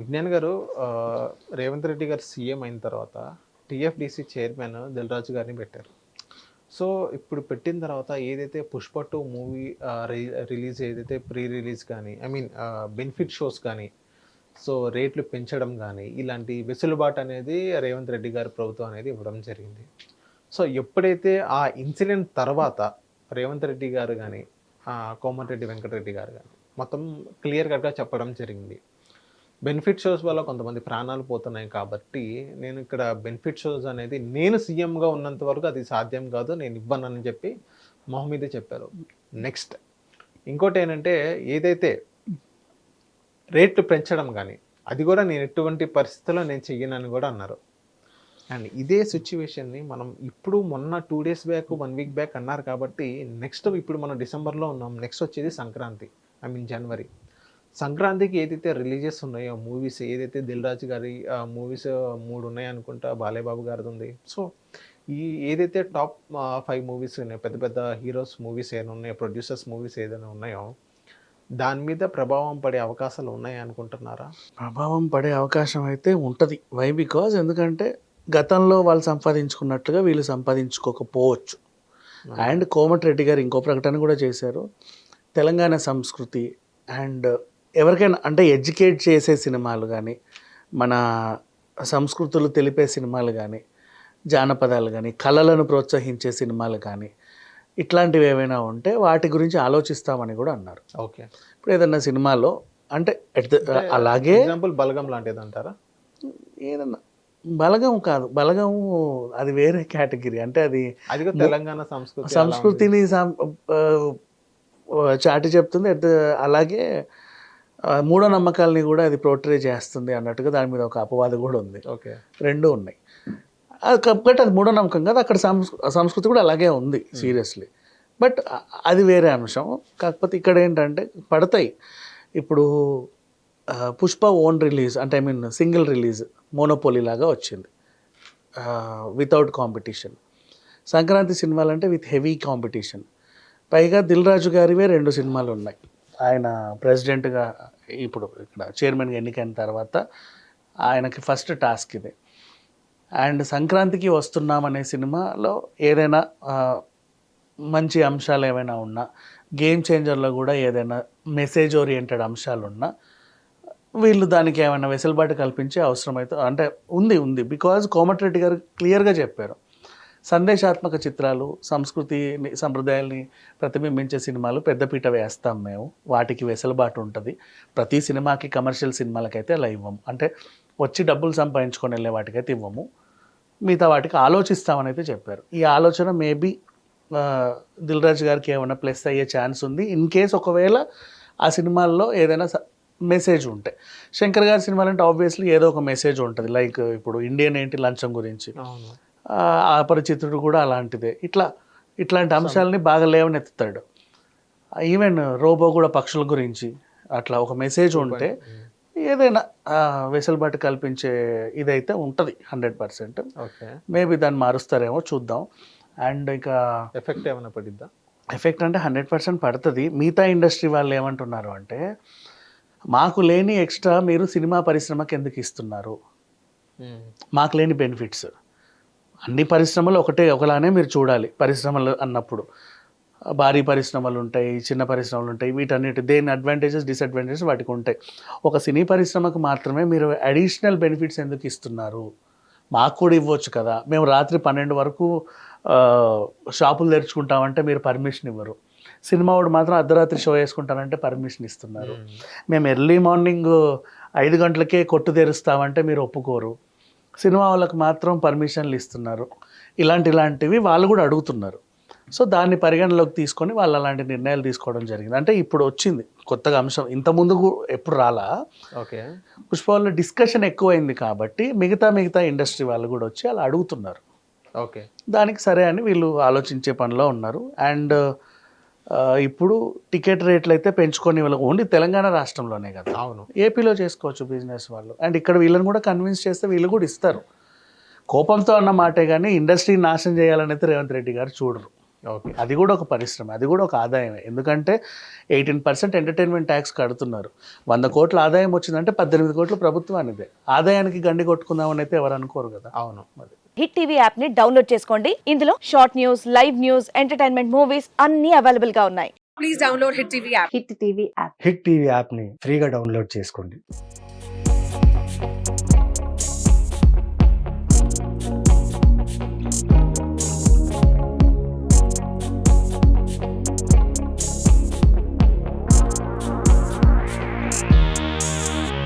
విజ్ఞాన్ గారు రేవంత్ రెడ్డి గారు సీఎం అయిన తర్వాత టిఎఫ్డిసి చైర్మన్ దిల్రాజు గారిని పెట్టారు. సో ఇప్పుడు పెట్టిన తర్వాత ఏదైతే పుష్ప టూ మూవీ రిలీజ్ ఏదైతే ప్రీ రిలీజ్ కానీ ఐ మీన్ బెనిఫిట్ షోస్ కానీ సో రేట్లు పెంచడం కానీ ఇలాంటి వెసులుబాటు అనేది రేవంత్ రెడ్డి గారి ప్రభుత్వం అనేది ఇవ్వడం జరిగింది. సో ఎప్పుడైతే ఆ ఇన్సిడెంట్ తర్వాత రేవంత్ రెడ్డి గారు కానీ కోమటిరెడ్డి వెంకటరెడ్డి గారు కానీ మొత్తం క్లియర్ కట్గా చెప్పడం జరిగింది. బెనిఫిట్ షోస్ వల్ల కొంతమంది ప్రాణాలు పోతున్నాయి కాబట్టి నేను ఇక్కడ బెనిఫిట్ షోస్ అనేది నేను సీఎంగా ఉన్నంత వరకు అది సాధ్యం కాదు నేను ఇవ్వనని చెప్పి మొహమ్మీదే చెప్పారు. నెక్స్ట్ ఇంకోటి ఏంటంటే ఏదైతే రేట్లు పెంచడం కానీ అది కూడా నేను ఎటువంటి పరిస్థితుల్లో నేను చెయ్యనని కూడా అన్నారు. అండ్ ఇదే సిచ్యువేషన్ని మనం ఇప్పుడు మొన్న two days back one week back అన్నారు కాబట్టి నెక్స్ట్ ఇప్పుడు మనం డిసెంబర్లో ఉన్నాం. నెక్స్ట్ వచ్చేది సంక్రాంతి ఐ మీన్ జనవరి సంక్రాంతికి ఏదైతే రిలీజెస్ ఉన్నాయో మూవీస్ ఏదైతే దిల్ రాజు గారి మూవీస్ మూడు ఉన్నాయి అనుకుంటా బాలేబాబు గారిది ఉంది. సో ఈ ఏదైతే టాప్ ఫైవ్ మూవీస్ ఉన్నాయో పెద్ద పెద్ద హీరోస్ మూవీస్ ఏమైనా ఉన్నాయో ప్రొడ్యూసర్స్ మూవీస్ ఏదైనా ఉన్నాయో దాని మీద ప్రభావం పడే అవకాశాలు ఉన్నాయి అనుకుంటున్నారా? ప్రభావం పడే అవకాశం అయితే ఉంటుంది. వై బికాజ్ ఎందుకంటే గతంలో వాళ్ళు సంపాదించుకున్నట్లుగా వీళ్ళు సంపాదించుకోకపోవచ్చు. అండ్ కోమటిరెడ్డి గారు ఇంకో ప్రకటన కూడా చేశారు. తెలంగాణ సంస్కృతి అండ్ ఎవరికైనా అంటే ఎడ్యుకేట్ చేసే సినిమాలు కానీ మన సంస్కృతులు తెలిపే సినిమాలు కానీ జానపదాలు కానీ కళలను ప్రోత్సహించే సినిమాలు కానీ ఇట్లాంటివి ఏమైనా ఉంటే వాటి గురించి ఆలోచిస్తామని కూడా అన్నారు. ఓకే. ఇప్పుడు ఏదన్నా సినిమాలో అంటే the- అలాగే ఎగ్జాంపుల్ బలగం లాంటిది అంటారా ఏదన్నా బలగం కాదు. బలగం అది వేరే కేటగిరీ. అంటే అది తెలంగాణ సంస్కృతి. సంస్కృతిని చాటి చెప్తుంది. అలాగే మూఢ నమ్మకాలని కూడా అది ప్రోట్రే చేస్తుంది అన్నట్టుగా దాని మీద ఒక అపవాదం కూడా ఉంది. ఓకే. రెండు ఉన్నాయి. అది కాబట్టి అది మూఢనమ్మకం కాదు అక్కడ సంస్ సంస్కృతి కూడా అలాగే ఉంది సీరియస్లీ. బట్ అది వేరే అంశం. కాకపోతే ఇక్కడ ఏంటంటే పడతాయి. ఇప్పుడు పుష్ప ఓన్ రిలీజ్ అంటే I mean single release monopoly లాగా వచ్చింది. వితౌట్ కాంపిటీషన్ సంక్రాంతి సినిమాలు అంటే విత్ హెవీ కాంపిటీషన్ పైగా దిల్ రాజు గారివే రెండు సినిమాలు ఉన్నాయి. ఆయన ప్రెసిడెంట్గా ఇప్పుడు ఇక్కడ చైర్మన్గా ఎన్నికైన తర్వాత ఆయనకి ఫస్ట్ టాస్క్ ఇది. అండ్ సంక్రాంతికి వస్తున్నాం అనే సినిమాలో ఏదైనా మంచి అంశాలు ఏమైనా ఉన్నా గేమ్ చేంజర్లో కూడా ఏదైనా మెసేజ్ ఓరియంటెడ్ అంశాలు ఉన్నా వీళ్ళు దానికి ఏమైనా వెసులుబాటు కల్పించే అవసరం అయితే అంటే ఉంది ఉంది. బికాజ్ కోమటిరెడ్డి గారు క్లియర్గా చెప్పారు. సందేశాత్మక చిత్రాలు సంస్కృతి సంప్రదాయాల్ని ప్రతిబింబించే సినిమాలు పెద్దపీట వేస్తాం మేము. వాటికి వెసులుబాటు ఉంటుంది. ప్రతి సినిమాకి కమర్షియల్ సినిమాలకైతే అలా ఇవ్వము అంటే వచ్చి డబ్బులు సంపాదించుకొని వెళ్ళే వాటికైతే ఇవ్వము. మిగతా వాటికి ఆలోచిస్తామని అయితే చెప్పారు. ఈ ఆలోచన మేబీ దిల్ రాజు గారికి ఏమైనా ప్లస్ అయ్యే ఛాన్స్ ఉంది. ఇన్ కేస్ ఒకవేళ ఆ సినిమాల్లో ఏదైనా మెసేజ్ ఉంటే. శంకర్ గారి సినిమాలు అంటే ఆబ్వియస్లీ ఏదో ఒక మెసేజ్ ఉంటుంది. లైక్ ఇప్పుడు ఇండియన్ ఏంటి లంచం గురించి. అపరిచితుడు కూడా అలాంటిదే. ఇట్లా ఇట్లాంటి అంశాలని బాగా లేవనెత్తుతాడు. ఈవెన్ రోబో కూడా పక్షుల గురించి అట్లా ఒక మెసేజ్ ఉంటే ఏదైనా వెసులుబాటు కల్పించే ఇదైతే ఉంటుంది హండ్రెడ్ పర్సెంట్ ఓకే మేబీ దాన్ని మారుస్తారేమో చూద్దాం. అండ్ ఇక ఎఫెక్ట్ ఏమైనా పడిద్దా? ఎఫెక్ట్ అంటే హండ్రెడ్ పర్సెంట్ పడుతుంది. మిగతా ఇండస్ట్రీ వాళ్ళు ఏమంటున్నారు అంటే మాకు లేని ఎక్స్ట్రా మీరు సినిమా పరిశ్రమకి ఎందుకు ఇస్తున్నారు? మాకు లేని బెనిఫిట్స్ అన్ని పరిశ్రమలు ఒకటే ఒకలానే మీరు చూడాలి పరిశ్రమలు అన్నప్పుడు. భారీ పరిశ్రమలు ఉంటాయి చిన్న పరిశ్రమలు ఉంటాయి వీటన్నిటి దేని అడ్వాంటేజెస్ డిసడ్వాంటేజెస్ వాటికి ఉంటాయి. ఒక సినీ పరిశ్రమకు మాత్రమే మీరు అడిషనల్ బెనిఫిట్స్ ఎందుకు ఇస్తున్నారు? మాకు కూడా ఇవ్వచ్చు కదా. మేము రాత్రి పన్నెండు వరకు షాపులు తెరుచుకుంటామంటే మీరు పర్మిషన్ ఇవ్వరు. సినిమా వాడు మాత్రం అర్ధరాత్రి షో వేసుకుంటానంటే పర్మిషన్ ఇస్తున్నారు. మేము. ఎర్లీ మార్నింగ్ ఐదు గంటలకే కొట్టు తెరుస్తామంటే మీరు ఒప్పుకోరు. సినిమా వాళ్ళకి మాత్రం పర్మిషన్లు ఇస్తున్నారు. ఇలాంటి ఇలాంటివి వాళ్ళు కూడా అడుగుతున్నారు. సో దాన్ని పరిగణలోకి తీసుకొని వాళ్ళు అలాంటి నిర్ణయాలు తీసుకోవడం జరిగింది. అంటే ఇప్పుడు వచ్చింది కొత్తగా అంశం. ఇంత ముందు ఎప్పుడు రాలా? ఓకే. పుష్పవాళ్ళు డిస్కషన్ ఎక్కువైంది కాబట్టి మిగతా మిగతా ఇండస్ట్రీ వాళ్ళు కూడా వచ్చి అలా అడుగుతున్నారు. ఓకే. దానికి సరే అని వీళ్ళు ఆలోచించే పనిలో ఉన్నారు. అండ్ ఇప్పుడు టికెట్ రేట్లు అయితే పెంచుకొని వాళ్ళకి ఓన్లీ తెలంగాణ రాష్ట్రంలోనే కదా. అవును. ఏపీలో చేసుకోవచ్చు బిజినెస్ వాళ్ళు. అండ్ ఇక్కడ వీళ్ళని కూడా కన్విన్స్ చేస్తే వీళ్ళు కూడా ఇస్తారు. కోపంతో అన్న మాటే కానీ ఇండస్ట్రీ నాశనం చేయాలని అయితే రేవంత్ రెడ్డి గారు చూడరు. ఓకే. అది కూడా ఒక పరిశ్రమ అది కూడా ఒక ఆదాయమే. ఎందుకంటే ఎయిటీన్ పర్సెంట్ ఎంటర్టైన్మెంట్ ట్యాక్స్ కడుతున్నారు. వంద కోట్ల ఆదాయం వచ్చిందంటే పద్దెనిమిది కోట్లు ప్రభుత్వానిదే ఆదాయానికి గండి కొట్టుకుందామని అయితే ఎవరు అనుకోరు కదా. అవును. హిట్ టీవీ యాప్ని డౌన్లోడ్ చేసుకోండి. ఇందులో short news live news entertainment movies అన్ని అవైలబుల్గా ఉన్నాయి. please download Hit TV app. Hit TV app. Hit TV యాప్ని ఫ్రీగా డౌన్లోడ్ చేసుకోండి.